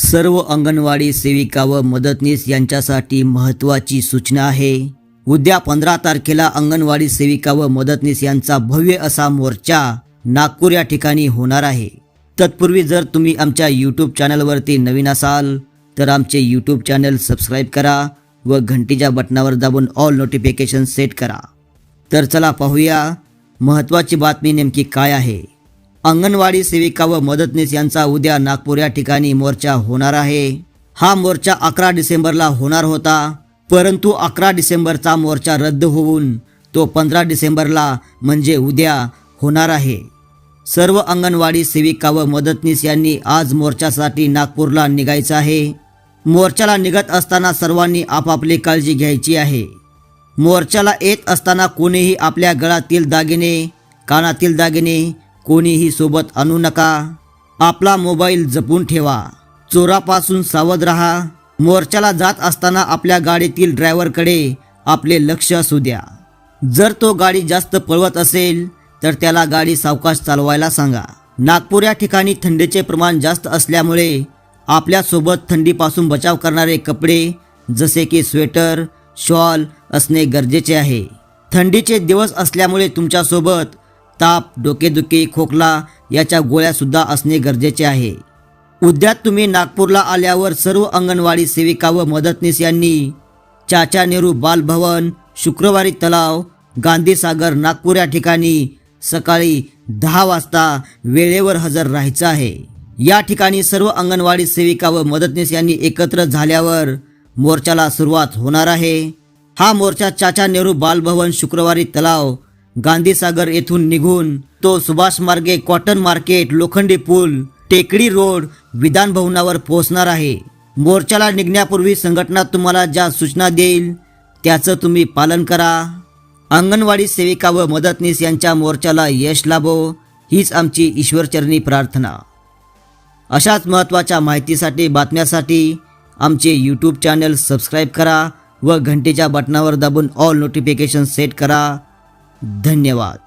सर्व अंगणवाडी सेविका व मदतनीस यांच्यासाठी महत्त्वाची सूचना आहे. उद्या पंधरा तारखेला अंगणवाडी सेविका व मदतनीस यांचा भव्य असा मोर्चा नागपूर या ठिकाणी होणार आहे. तत्पूर्वी जर तुम्ही आमच्या यूट्यूब चॅनलवरती नवीन असाल तर आमचे यूट्यूब चॅनल सबस्क्राईब करा व घंटीच्या बटनावर दाबून ऑल नोटिफिकेशन सेट करा. तर चला पाहूया महत्त्वाची बातमी नेमकी काय आहे? अंगणवाडी सेविका व मदतनीस यांचा उद्या नागपूर या ठिकाणी मोर्चा होणार आहे. हा मोर्चा अकरा डिसेंबरला होणार होता परंतु अकरा डिसेंबरचा मोर्चा रद्द होऊन तो पंधरा डिसेंबरला म्हणजे उद्या होणार आहे. सर्व अंगणवाडी सेविका व मदतनीस यांनी आज मोर्चासाठी नागपूरला निघायचं आहे. मोर्चाला निघत असताना सर्वांनी आपापली काळजी घ्यायची आहे. मोर्चाला येत असताना कोणीही आपल्या गळातील दागिने कानातील दागिने कोणीही सोबत आणू नका. आपला मोबाईल जपून ठेवा. चोरापासून सावध राहा. मोर्चाला जात असताना आपल्या गाडीतील ड्रायव्हरकडे आपले लक्ष असू द्या. जर तो गाडी जास्त पळवत असेल तर त्याला गाडी सावकाश चालवायला सांगा. नागपूर या ठिकाणी थंडीचे प्रमाण जास्त असल्यामुळे आपल्यासोबत थंडीपासून बचाव करणारे कपडे जसे की स्वेटर शॉल असणे गरजेचे आहे. थंडीचे दिवस असल्यामुळे तुमच्यासोबत ताप डोकेदुखी खोकला याच्या गोळ्यासुद्धा असणे गरजेचे आहे. उद्या तुम्ही नागपूरला आल्यावर सर्व अंगणवाडी सेविका व मदतनीस यांनी चाचा नेहरू बालभवन शुक्रवारी तलाव गांधीसागर नागपूर या ठिकाणी सकाळी दहा वाजता वेळेवर हजर राहायचं आहे. या ठिकाणी सर्व अंगणवाडी सेविका व मदतनीस यांनी एकत्र झाल्यावर मोर्चाला सुरुवात होणार आहे. हा मोर्चा चाचा नेहरू बालभवन शुक्रवारी तलाव गांधीसागर येथून निघून तो सुभाष मार्गे कॉटन मार्केट लोखंडी पूल टेकडी रोड विधान भवनावर पोहोचणार आहे. मोर्चाला निघण्यापूर्वी संघटना तुम्हाला ज्या सूचना देईल त्याचं तुम्ही पालन करा. अंगणवाडी सेविका व मदतनीस यांच्या मोर्चाला यश लाभो हीच आमची ईश्वरचरणी प्रार्थना. अशाच महत्त्वाच्या माहितीसाठी बातम्यासाठी आमचे यूट्यूब चॅनल सबस्क्राईब करा व घंटेच्या बटनावर दाबून ऑल नोटिफिकेशन सेट करा. धन्यवाद